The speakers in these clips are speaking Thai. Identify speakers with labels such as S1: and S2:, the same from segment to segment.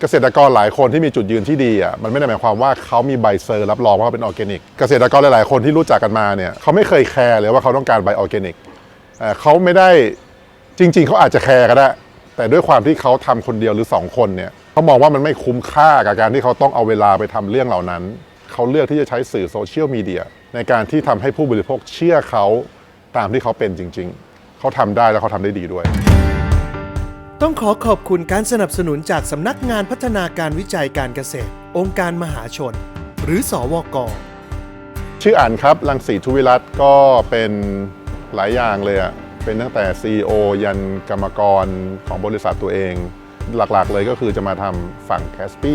S1: เกษตรกรหลายคนที่มีจุดยืนที่ดีอะมันไม่ได้หมายความว่าเขามีใบเซอร์รับรองว่าเขาเป็นออร์แกนิก เกษตรกรหลายๆคนที่รู้จักกันมาเนี่ยเขาไม่เคยแคร์เลยว่าเขาต้องการใบออร์แกนิกเขาไม่ได้จริง ๆเขาอาจจะแคร์ก็ได้ แต่ด้วยความที่เขาทำคนเดียวหรือ 2 คนเนี่ยเขามองว่ามันไม่คุ้มค่ากับการที่เขาต้องเอาเวลาไปทำเรื่องเหล่านั้น เขาเลือกที่จะใช้สื่อโซเชียลมีเดียในการที่ทำให้ผู้บริโภคเชื่อเขาตามที่เขาเป็นจริง ๆ เขาทำได้แล้วเขาทำได้ดีด้วย
S2: ต้องขอขอบคุณการสนับสนุนจากสำนักงานพัฒนาการวิจัยการเกษตร องค์การมหาชน หรือสอวก
S1: ชื่ออ่านครับรังสีทุวิรัตก็เป็นหลายอย่างเลยอะเป็นตั้งแต่ CEO ยันกรรมกรของบริษัทตัวเอง หลักๆเลยก็คือจะมาทำฝั่ง c a s p ี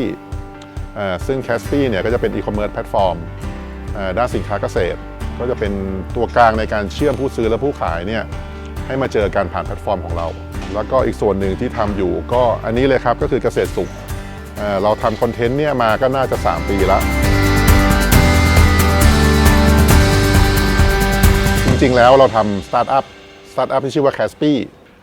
S1: ซึ่ง c a s p ีเนี่ยก็จะเป็นอีคอมเมิร์ซแพลตฟอร์มด้านสินค้าเกษตร ก็จะเป็นตัวกลางในการเชื่อมผู้ซื้อและผู้ขายเนี่ย ให้มาเจอกันผ่านแพลตฟอร์มของเรา แล้วก็อีกส่วนหนึ่งที่ทำอยู่ก็อันนี้เลยครับก็คือเกษตรสุขเราทำคอนเทนต์เนี่ยมาก็น่าจะ 3 ปีแล้ว จริงๆแล้วเราทำสตาร์ทอัพสตาร์ทอัพที่ชื่อว่า c a s p y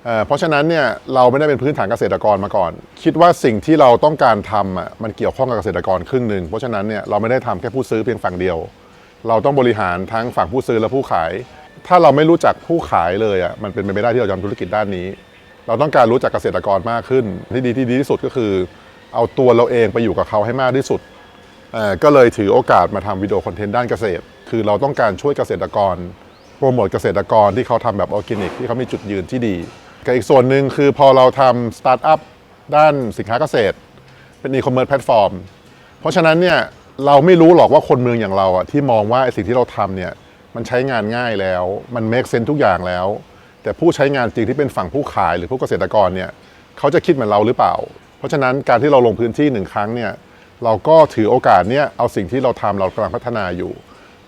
S1: เอ่อเพราะฉะนั้นเนี่ยเราไม่ได้เป็นพื้นฐานเกษตรกรมาก่อน คิดว่าสิ่งที่เราต้องการทำอะมันเกี่ยวข้องกับเกษตรกรครึ่งหนึ่งเพราะฉะนั้นเนี่ยเราไม่ได้ทำแค่ผู้ซื้อเพียงฝั่งเดียว เราต้องบริหารทั้งฝั่งผู้ซื้อและผู้ขาย ถ้าเราไม่รู้จักผู้ขายเลยอะมันเป็นไปไม่ได้ที่เราจะทำธุรกิจด้านนี้ เราต้องการรู้จักเกษตรกรมากขึ้น ที่ดีที่ดีที่สุดก็คือ เอาตัวเราเองไปอยู่กับเขาให้มากที่สุดก็เลยถือโอกาสมาทำวิดีโอคอนเทนต์ด้านเกษตร คือเราต้องการช่วยเกษตรกรโปรโมทเกษตรกรที่เขาทำแบบออร์แกนิกที่เขามีจุดยืนที่ดีกับอีกส่วนหนึ่งคือพอเราทำสตาร์ทอัพด้านสินค้าเกษตร เป็นอีคอมเมิร์ซแพลตฟอร์มเพราะฉะนั้นเนี่ยเราไม่รู้หรอกว่าคนเมืองอย่างเราอะที่มองว่าไอ้สิ่งที่เราทำเนี่ย มันใช้งานง่ายแล้ว มันเมคเซนทุกอย่างแล้ว แต่ผู้ใช้งานจริงที่เป็นฝั่งผู้ขายหรือผู้เกษตรกรเนี่ยเขาจะคิดเหมือนเราหรือเปล่า เพราะฉะนั้นการที่เราลงพื้นที่หนึ่งครั้งเนี่ยเราก็ถือโอกาสเนี่ยเอาสิ่งที่เราทำเรากำลังพัฒนาอยู่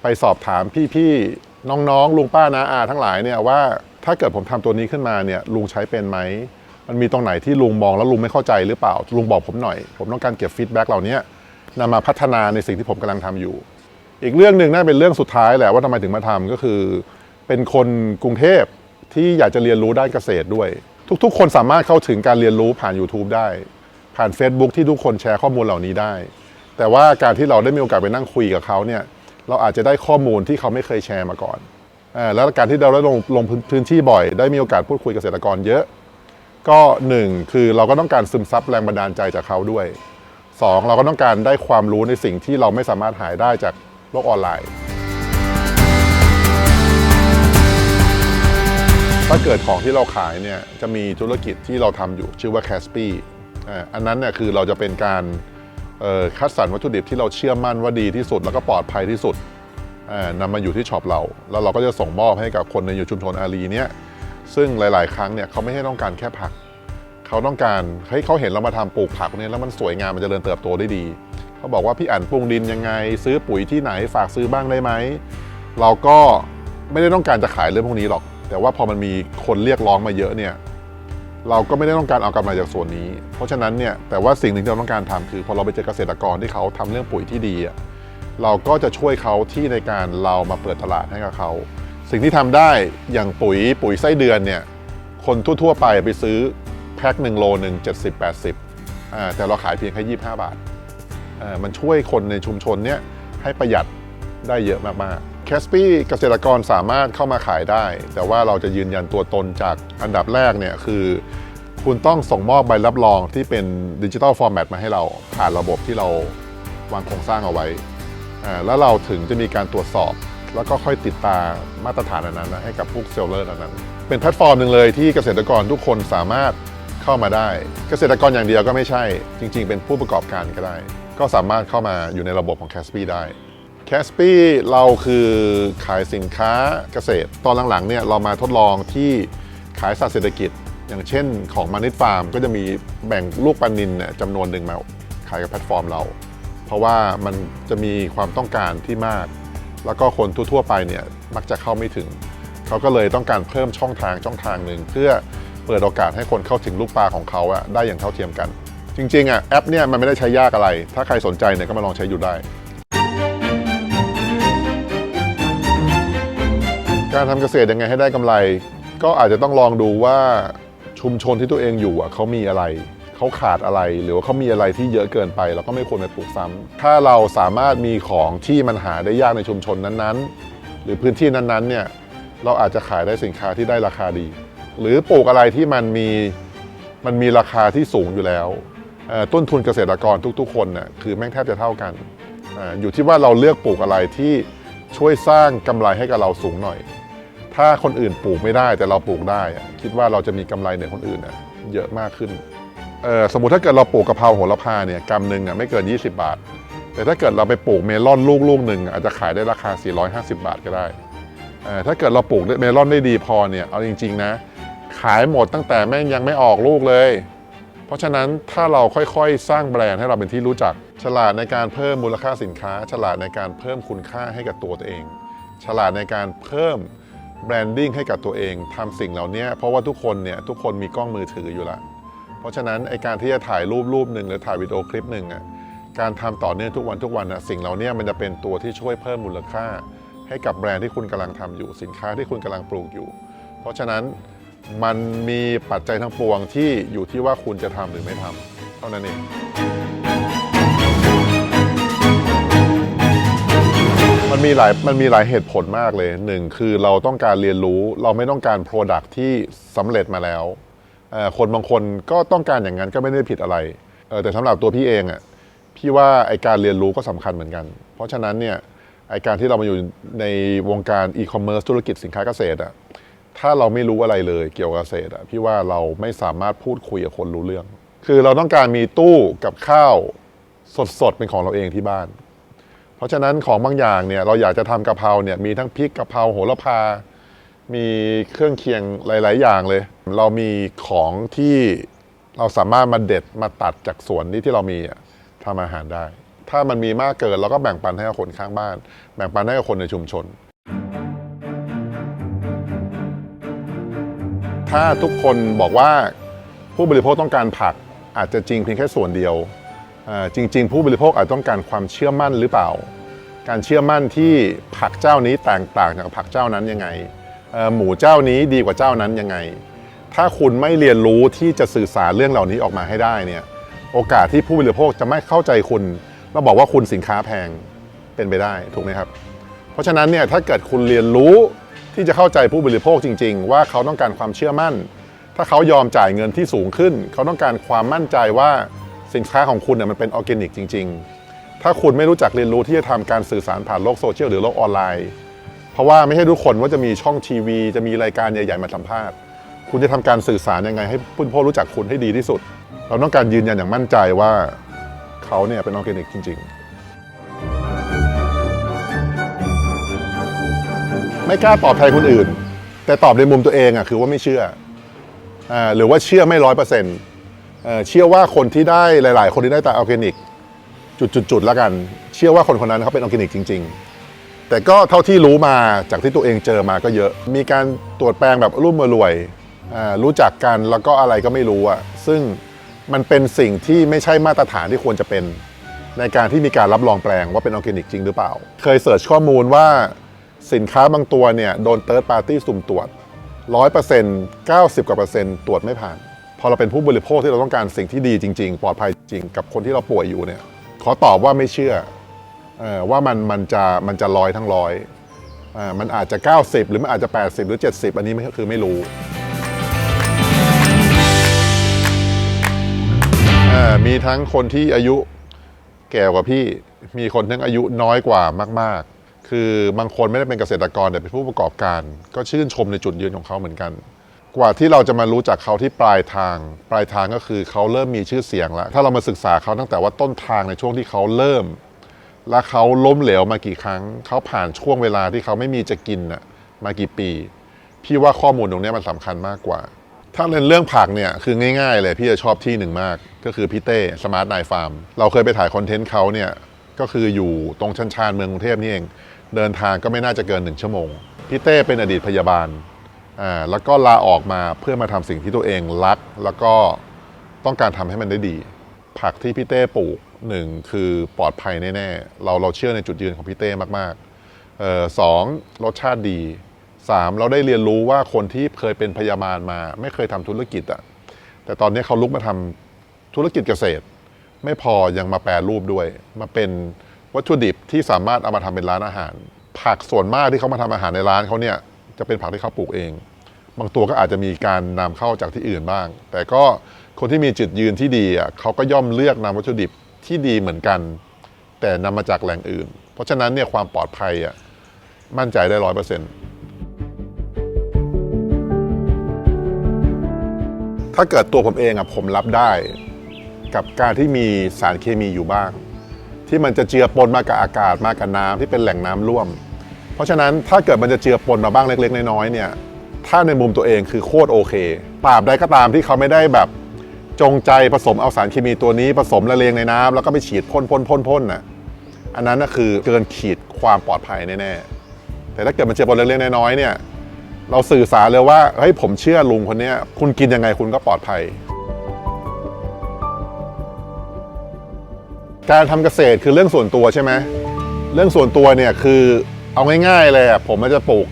S1: ไปสอบถามพี่ๆน้องๆ ลุงป้านาอาทั้งหลายเนี่ยว่าถ้าเกิดผมทำตัวนี้ขึ้นมาเนี่ยลุงใช้เป็นไหมมันมีตรงไหนที่ลุงมองแล้วลุงไม่เข้าใจหรือเปล่าลุงบอกผมหน่อย ผมต้องการเก็บฟีดแบ็กเหล่านี้นำมาพัฒนาในสิ่งที่ผมกำลังทำอยู่ อีกเรื่องหนึ่งน่าเป็นเรื่องสุดท้ายแหละว่าทำไมถึงมาทำก็คือ เป็นคนกรุงเทพที่อยากจะเรียนรู้ด้านเกษตรด้วย ทุกๆ คนสามารถเข้าถึงการเรียนรู้ผ่าน YouTube ได้ ผ่าน Facebook ที่ทุกคนแชร์ข้อมูลเหล่านี้ได้ แต่ว่าการที่เราได้มีโอกาสไปนั่งคุยกับเขาเนี่ยเราอาจจะได้ข้อมูลที่เขาไม่เคยแชร์มาก่อนอ่อแล้วการที่เราได้ลงลงพื้นที่บ่อย ได้มีโอกาสพูดคุยกับเกษตรกรเยอะ ก็หนึ่งคือเราก็ต้องการซึมซับแรงบันดาลใจจากเขาด้วยสองเราก็ต้องการได้ความรู้ในสิ่งที่เราไม่สามารถหายได้จาก โลกออนไลน์ ถ้าเกิดของที่เราขายเนี่ยจะมีธุรกิจที่เราทำอยู่ชื่อว่า c a s p y อ่าอันนั้นเนี่ยคือเราจะเป็นการคัดสรรวัตถุดิบที่เราเชื่อมั่นว่าดีที่สุด แล้วก็ปลอดภัยที่สุดอ่านำมาอยู่ที่ช็อปเรา แล้วเราก็จะส่งมอบให้กับคนในอยู่ชุมชนอารีเนี่ยซึ่งหลาย ๆ ครั้งเนี่ยเขาไม่ให้ต้องการแค่ผัก เขาต้องการให้เขาเห็นเรามาทำปลูกผักเนี่ยแล้วมันสวยงามมันจเจริญเติบโตได้ดี เขาบอกว่าพี่อ่านปรุงดินยังไง ซื้อปุ๋ยที่ไหนฝากซื้อบ้างได้ไหม เราก็ไม่ได้ต้องการจะขายเรื่องพวกนี้หรอก แต่ว่าพอมันมีคนเรียกร้องมาเยอะเนี่ยเราก็ไม่ได้ต้องการเอากำไรจากส่วนนี้ เพราะฉะนั้นเนี่ยแต่ว่าสิ่งหนึ่งที่เราต้องการทำคือพอเราไปเจอเกษตรกรที่เขาทำเรื่องปุ๋ยที่ดีอะเราก็จะช่วยเขาที่ในการเรามาเปิดตลาดให้กับเขา สิ่งที่ทำได้อย่างปุ๋ยปุ๋ยไส้เดือนเนี่ยคนทั่ว ๆ ไปไปซื้อแพ็คหนึ่งโลหนึ่ง70 80อ่าแต่เราขายเพียงแค่25บาทเอ่อ มันช่วยคนในชุมชนเนี้ยให้ประหยัดได้เยอะมากๆแคสปี้เกษตรกรสามารถเข้ามาขายได้ แต่ว่าเราจะยืนยันตัวตนจากอันดับแรกเนี่ยคือ คุณต้องส่งมอบใบรับรองที่เป็นดิจิ t a ลฟอร์แมตมาให้เราผ่านระบบที่เราวางโครงสร้างเอาไว้ แล้วเราถึงจะมีการตรวจสอบ แล้วก็ค่อยติดตามมาตรฐานอันนั้นให้กับพวกเซลเลอร์อันนั้น เป็นแพลตฟอร์มหนึ่งเลยที่เกษตรกรทุกคนสามารถเข้ามาได้ เกษตรกรอย่างเดียวก็ไม่ใช่ จริง ๆ เป็นผู้ประกอบการก็ได้ก็สามารถเข้ามาอยู่ในระบบของ c a s p y ได้ c a s p y เราคือขายสินค้าเกษตร ตอนหลังๆเนี่ยเรามาทดลองที่ขายสัตว์เศรษฐกิจ อย่างเช่นของมานิดฟาร์มก็จะมีแบ่งลูกปลานินเนี่ยจำนวนหนึ่งมาขายกับแพลตฟอร์มเรา เพราะว่ามันจะมีความต้องการที่มาก แล้วก็คนทั่วๆไปเนี่ยมักจะเข้าไม่ถึง เขาก็เลยต้องการเพิ่มช่องทางช่องทางหนึ่งเพื่อเปิดโอกาสให้คนเข้าถึงลูกปลาของเขาอะได้อย่างเท่าเทียมกัน จริงๆอะแอปเนี่ยมันไม่ได้ใช้ยากอะไร ถ้าใครสนใจเนี่ยก็มาลองใช้อยู่ได้การทำเกษตรยังไงให้ได้กำไร ก็อาจจะต้องลองดูว่าชุมชนที่ตัวเองอยู่เขามีอะไร เขาขาดอะไร หรือว่าเขามีอะไรที่เยอะเกินไปเราก็ไม่ควรไปปลูกซ้ำถ้าเราสามารถมีของที่มันหาได้ยากในชุมชนนั้นๆ หรือพื้นที่นั้นๆเนี่ยเราอาจจะขายได้สินค้าที่ได้ราคาดี หรือปลูกอะไรที่มันมีมันมีราคาที่สูงอยู่แล้ว ต้นทุนเกษตรกรทุกๆ คนน่ะคือแม่งแทบจะเท่ากันออยู่ที่ว่าเราเลือกปลูกอะไรที่ช่วยสร้างกำไรให้กับเราสูงหน่อย ถ้าคนอื่นปลูกไม่ได้แต่เราปลูกได้ คิดว่าเราจะมีกำไรเหนือคนอื่นเยอะมากขึ้น สมมติถ้าเกิดเราปลูกกะเพราโหระพาเนี่ยกำหนึ่งไม่เกิน 20 บาท แต่ถ้าเกิดเราไปปลูกเมลอนลูกลูกหนึ่งอาจจะขายได้ราคา 450 บาทก็ได้ ถ้าเกิดเราปลูกเมลอนได้ดีพอเนี่ยเอาจริง ๆ นะ ขายหมดตั้งแต่แม่งยังไม่ออกลูกเลย เพราะฉะนั้นถ้าเราค่อยๆ สร้างแบรนด์ให้เราเป็นที่รู้จัก ฉลาดในการเพิ่มมูลค่าสินค้า ฉลาดในการเพิ่มคุณค่าให้กับตัวตัวเอง ฉลาดในการเพิ่มแบรนดิ้งให้กับตัวเองทำสิ่งเหล่านี้เพราะว่าทุกคนเนี่ยทุกคนมีกล้องมือถืออยู่ล้วเพราะฉะนั้นไอการที่จะถ่ายรูปรูปหนึ่งหรือถ่ายวิดีโอคลิปหนึ่งอะการทำต่อเนื่องทุกวันทุกวันอะสิ่งเหล่านี้มันจะเป็นตัวที่ช่วยเพิ่มมูลค่า ให้กับแบรนด์ที่คุณกำลังทำอยู่สินค้าที่คุณกำลังปลูกอยู่ เพราะฉะนั้น มันมีปัจจัยทั้งปวงที่อยู่ที่ว่าคุณจะทำหรือไม่ทำเท่านั้นเองมันมีหลายมันมีหลายเหตุผลมากเลยหนึ่งคือเราต้องการเรียนรู้เราไม่ต้องการ Product ที่สำเร็จมาแล้วคนบางคนก็ต้องการอย่างนั้นก็ไม่ได้ผิดอะไรแต่สำหรับตัวพี่เองอะพี่ว่าไอการเรียนรู้ก็สำคัญเหมือนกัน เพราะฉะนั้นเนี่ยไอการที่เรามาอยู่ในวงการอีคอมเมิร์ซธุรกิจสินค้าเกษตรอะ ถ้าเราไม่รู้อะไรเลยเกี่ยวกับเกษตรอะพี่ว่าเราไม่สามารถพูดคุยกับคนรู้เรื่อง คือเราต้องการมีตู้กับข้าวสดๆเป็นของเราเองที่บ้าน เพราะฉะนั้นของบางอย่างเนี่ยเราอยากจะทำกะเพราเนี่ยมีทั้งพริกกะเพราโหระพา มีเครื่องเคียงหลาย ๆ อย่างเลย เรามีของที่เราสามารถมาเด็ดมาตัดจากสวนนี้ที่เรามีทำอาหารได้ ถ้ามันมีมากเกินเราก็แบ่งปันให้กับคนข้างบ้าน แบ่งปันให้กับคนในชุมชน ถ้าทุกคนบอกว่าผู้บริโภคต้องการผักอาจจะจริงเพียงแค่ส่วนเดียว จริง ๆ ผู้บริโภคอาจต้องการความเชื่อมั่นหรือเปล่า การเชื่อมั่นที่ผักเจ้านี้แตกต่างจากผักเจ้านั้นยังไง หมูเจ้านี้ดีกว่าเจ้านั้นยังไง ถ้าคุณไม่เรียนรู้ที่จะสื่อสารเรื่องเหล่านี้ออกมาให้ได้เนี่ยโอกาสที่ผู้บริโภคจะไม่เข้าใจคุณแล้วบอกว่าคุณสินค้าแพงเป็นไปได้ถูกไหมครับ เพราะฉะนั้นเนี่ยถ้าเกิดคุณเรียนรู้ ที่จะเข้าใจผู้บริโภคจริง ๆ ว่าเขาต้องการความเชื่อมั่น ถ้าเขายอมจ่ายเงินที่สูงขึ้น เขาต้องการความมั่นใจว่าสินค้าของคุณเนี่ยมันเป็นออร์แกนิกจริง ๆ ถ้าคุณไม่รู้จักเรียนรู้ที่จะทำการสื่อสารผ่านโลกโซเชียลหรือโลกออนไลน์ เพราะว่าไม่ใช่ทุกคนว่าจะมีช่องทีวี จะมีรายการใหญ่ๆมาสัมภาษณ์ คุณจะทำการสื่อสารยังไง ให้ผู้บริโภครู้จักคุณให้ดีที่สุด เราต้องการยืนยันอย่างมั่นใจว่าเขาเนี่ยเป็นออร์แกนิกจริง ๆ ไม่กล้าตอบแทนคนอื่น แต่ตอบในมุมตัวเองอะคือว่าไม่เชื่ออ่าหรือว่าเชื่อไม่ร้อยเปอร์เซ็นต์เชื่อว่าคนที่ได้หลาย ๆ คนที่ได้แต่ออร์แกนิก จุดๆๆแล้วกัน เชื่อว่าคนคนนั้นเขาเป็นออร์แกนิกจริง ๆ แต่ก็เท่าที่รู้มาจากที่ตัวเองเจอมาก็เยอะ มีการตรวจแปลงแบบรุ่มมารวยอ่ารู้จักกันแล้วก็อะไรก็ไม่รู้อะซึ่งมันเป็นสิ่งที่ไม่ใช่มาตรฐานที่ควรจะเป็น ในการที่มีการรับรองแปลงว่าเป็นออร์แกนิกจริงหรือเปล่า เคยเสิร์ชข้อมูลว่า สินค้าบางตัวเนี่ยโดนเติร์ดปาร์ตี้สุ่มตรวจร้อยเปอร์เซ็นต์เก้าสิบกว่าเปอร์เซ็นต์ตรวจไม่ผ่าน พอเราเป็นผู้บริโภคที่เราต้องการสิ่งที่ดีจริง ๆ ปลอดภัยจริงกับคนที่เราป่วยอยู่เนี่ยขอตอบว่าไม่เชื่ออว่ามันมันจะมันจะร้อยทั้งร้อยมันอาจจะ 90 หรือมันอาจจะ 80 หรือ 70 อันนี้คือไม่รู้มีทั้งคนที่อายุแก่กว่าพี่ มีคนทั้งอายุน้อยกว่ามาก ๆ คือบางคนไม่ได้เป็นเกษตรกรแต่เป็นผู้ประกอบการ ก็ชื่นชมในจุดยืนของเขาเหมือนกัน กว่าที่เราจะมารู้จักเขาที่ปลายทาง ปลายทางก็คือเขาเริ่มมีชื่อเสียงแล้ว ถ้าเรามาศึกษาเขาตั้งแต่ว่าต้นทางในช่วงที่เขาเริ่ม และเขาล้มเหลวมากี่ครั้ง เขาผ่านช่วงเวลาที่เขาไม่มีจะกินน่ะมากี่ปี พี่ว่าข้อมูลตรงนี้มันสำคัญมากกว่า ถ้าเป็นเรื่องผักเนี่ยคือง่าย ๆ เลยพี่จะชอบที่หนึ่งมาก ก็คือพี่เต้สมาร์ทไนฟาร์มเราเคยไปถ่ายคอนเทนต์เขาเนี่ยก็คืออยู่ตรงชันชานเมืองกรุงเทพนี่เอง เดินทางก็ไม่น่าจะเกินหนึ่งชั่วโมง พี่เต้เป็นอดีตพยาบาลอ่าแล้วก็ลาออกมาเพื่อมาทำสิ่งที่ตัวเองรัก แล้วก็ต้องการทำให้มันได้ดี ผักที่พี่เต้ปลูกหนึ่งคือปลอดภัยแน่ๆเราเราเชื่อในจุดยืนของพี่เต้มากๆเออสองรสชาติดีสามเราได้เรียนรู้ว่าคนที่เคยเป็นพยาบาลมา ไม่เคยทำธุรกิจอะแต่ตอนนี้เขาลุกมาทธุรกิจเกษตร ไม่พอยังมาแปรรูปด้วย มาเป็น วัตถุดิบที่สามารถเอามาทำเป็นร้านอาหาร ผักส่วนมากที่เขามาทำอาหารในร้านเขาเนี่ยจะเป็นผักที่เขาปลูกเอง บางตัวก็อาจจะมีการนำเข้าจากที่อื่นบ้าง แต่ก็คนที่มีจุดยืนที่ดีอะเขาก็ย่อมเลือกนำวัตถุดิบที่ดีเหมือนกัน แต่นำมาจากแหล่งอื่น เพราะฉะนั้นเนี่ยความปลอดภัยอะมั่นใจได้ร้อยเปอร์เซ็นต์ถ้าเกิดตัวผมเองอะผมรับได้ กับการที่มีสารเคมีอยู่บ้าง ที่มันจะเจือปนมากับอากาศมากับน้ำที่เป็นแหล่งน้ำร่วม เพราะฉะนั้นถ้าเกิดมันจะเจือปนมาบ้างเล็ก ๆ น้อยๆเนี่ยถ้าในมุมตัวเองคือโคตรโอเคตราบใดก็ตามที่เขาไม่ได้แบบจงใจผสมเอาสารเคมีตัวนี้ผสมละเลงในน้ำแล้วก็ไปฉีดพ่นพ่นพ่นพ่นน่ะอันนั้นน่ะคือเกินขีดความปลอดภัยแน่ๆแต่ถ้าเกิดมันเจือปนเล็กๆน้อยๆเนี่ยเราสื่อสารเลยว่าเฮ้ยผมเชื่อลุงคนนี้คุณกินยังไงคุณก็ปลอดภัย การทำเกษตรคือเรื่องส่วนตัวใช่ไหมเรื่องส่วนตัวเนี่ยคือเอาง่ายๆเลยอะผมมันจะปลูก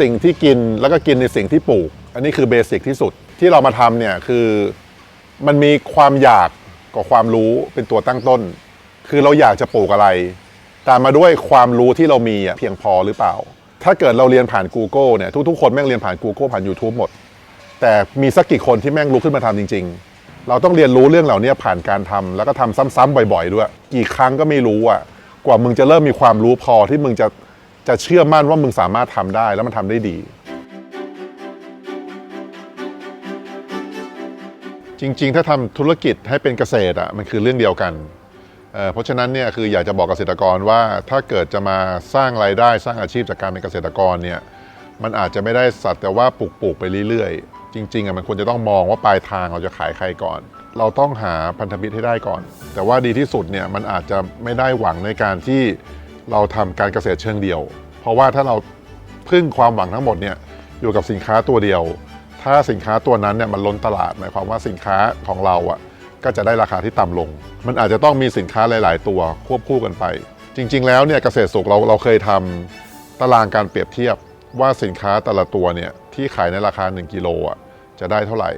S1: สิ่งที่กินแล้วก็กินในสิ่งที่ปลูก อันนี้คือเบสิกที่สุดที่เรามาทำเนี่ยคือมันมีความอยากกับความรู้เป็นตัวตั้งต้น คือเราอยากจะปลูกอะไร ตามมาด้วยความรู้ที่เรามีอะเพียงพอหรือเปล่า ถ้าเกิดเราเรียนผ่าน Google เนี่ยทุกๆคนแม่งเรียนผ่าน Google ผ่าน YouTube หมด แต่มีสักกี่คนที่แม่งลุกขึ้นมาทำจริง ๆ เราต้องเรียนรู้เรื่องเหล่านี้ผ่านการทำแล้วก็ทำซ้ำๆบ่อย ๆ ด้วย กี่ครั้งก็ไม่รู้อะกว่ามึงจะเริ่มมีความรู้พอที่มึงจะจะเชื่อมั่นว่ามึงสามารถทำได้แล้วมันทำได้ดี จริง ๆ ถ้าทำธุรกิจให้เป็นเกษตรอะมันคือเรื่องเดียวกันเเพราะฉะนั้นเนี่ยคืออยากจะบอกเกษตรกรว่าถ้าเกิดจะมาสร้างรายได้สร้างอาชีพจากการเป็นเกษตรกรเนี่ยมันอาจจะไม่ได้สัตว์แต่ว่าปลูกปลูกไปเรื่อยๆ จริงๆอะมันควรจะต้องมองว่าปลายทางเราจะขายใครก่อน เราต้องหาพันธมิตรให้ได้ก่อน แต่ว่าดีที่สุดเนี่ยมันอาจจะไม่ได้หวังในการที่เราทำการเกษตรเชิงเดียว เพราะว่าถ้าเราพึ่งความหวังทั้งหมดเนี่ยอยู่กับสินค้าตัวเดียว ถ้าสินค้าตัวนั้นเนี่ยมันล้นตลาดหมายความว่าสินค้าของเราอะก็จะได้ราคาที่ต่ำลง มันอาจจะต้องมีสินค้าหลาย ๆ ตัวควบคู่กันไป จริง ๆ แล้วเนี่ยเกษตรสุขเราเราเคยทำตารางการเปรียบเทียบ ว่าสินค้าแต่ละตัวเนี่ยที่ขายในราคา 1กิโลอะจะได้เท่าไหร่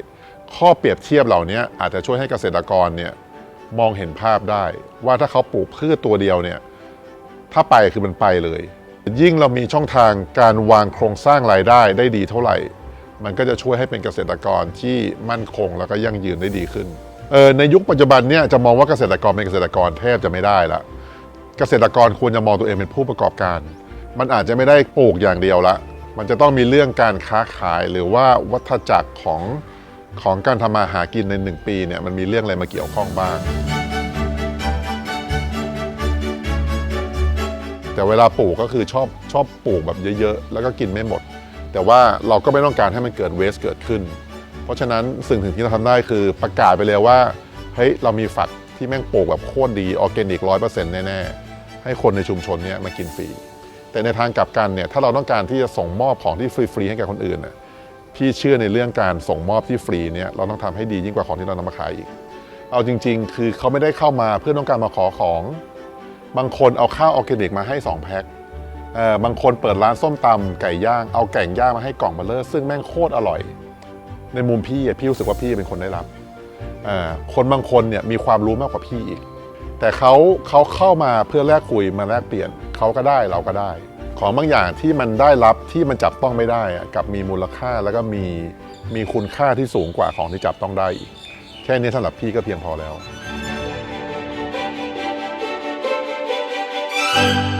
S1: ข้อเปรียบเทียบเหล่านี้อาจจะช่วยให้เกษตรกรเนี่ยมองเห็นภาพได้ ว่าถ้าเขาปลูกพืชตัวเดียวเนี่ยถ้าไปคือมันไปเลย ยิ่งเรามีช่องทางการวางโครงสร้างรายได้ได้ดีเท่าไหร่ มันก็จะช่วยให้เป็นเกษตรกรที่มั่นคงแล้วก็ยั่งยืนได้ดีขึ้นเออในยุคปัจจุบันเนี่ยจะมองว่าเกษตรกรเป็นเกษตรกรแทบจะไม่ได้ละเกษตรกรควรจะมองตัวเองเป็นผู้ประกอบการ มันอาจจะไม่ได้ปลูกอย่างเดียวละ มันจะต้องมีเรื่องการค้าขายหรือว่าวัฏจักรของของการทำมาหากินในหนึ่งปีเนี่ยมันมีเรื่องอะไรมาเกี่ยวข้องบ้าง แต่เวลาปลูกก็คือชอบชอบปลูกแบบเยอะๆ แล้วก็กินไม่หมด แต่ว่าเราก็ไม่ต้องการให้มันเกิดเวสเกิดขึ้น เพราะฉะนั้นสิ่งหนึ่งที่เราทำได้คือประกาศไปเลยว่าเฮ้ยเรามีฝักที่แม่งปลูกแบบโคตรดีออร์แกนิกร้อยเปอร์เซ็นต์แน่ๆให้คนในชุมชนเนี้ยมากินฟรี แต่ในทางกลับกันเนี่ยถ้าเราต้องการที่จะส่งมอบของที่ฟรีๆให้แก่คนอื่นน่ะพี่เชื่อในเรื่องการส่งมอบที่ฟรีเนี่ยเราต้องทำให้ดียิ่งกว่าของที่เรานำมาขายอีก เอาจริง ๆ คือเขาไม่ได้เข้ามาเพื่อต้องการมาขอของ บางคนเอาข้าวออร์แกนิกมาให้ 2 แพ็คเอ่อบางคนเปิดร้านส้มตำไก่ย่างเอาไก่ย่างมาให้กล่องเบลเลอร์ซึ่งแม่งโคตรอร่อย ในมุมพี่พี่รู้สึกว่าพี่เป็นคนได้รับเอ่อคนบางคนเนี่ยมีความรู้มากกว่าพี่อีก แต่เขาเขาเข้ามาเพื่อแลกคุยมาแลกเปลี่ยน เขาก็ได้เราก็ได้ ของบางอย่างที่มันได้รับที่มันจับต้องไม่ได้กับมีมูลค่าแล้วก็มีมีคุณค่าที่สูงกว่าของที่จับต้องได้อีก แค่นี้สำหรับพี่ก็เพียงพอแล้ว thank you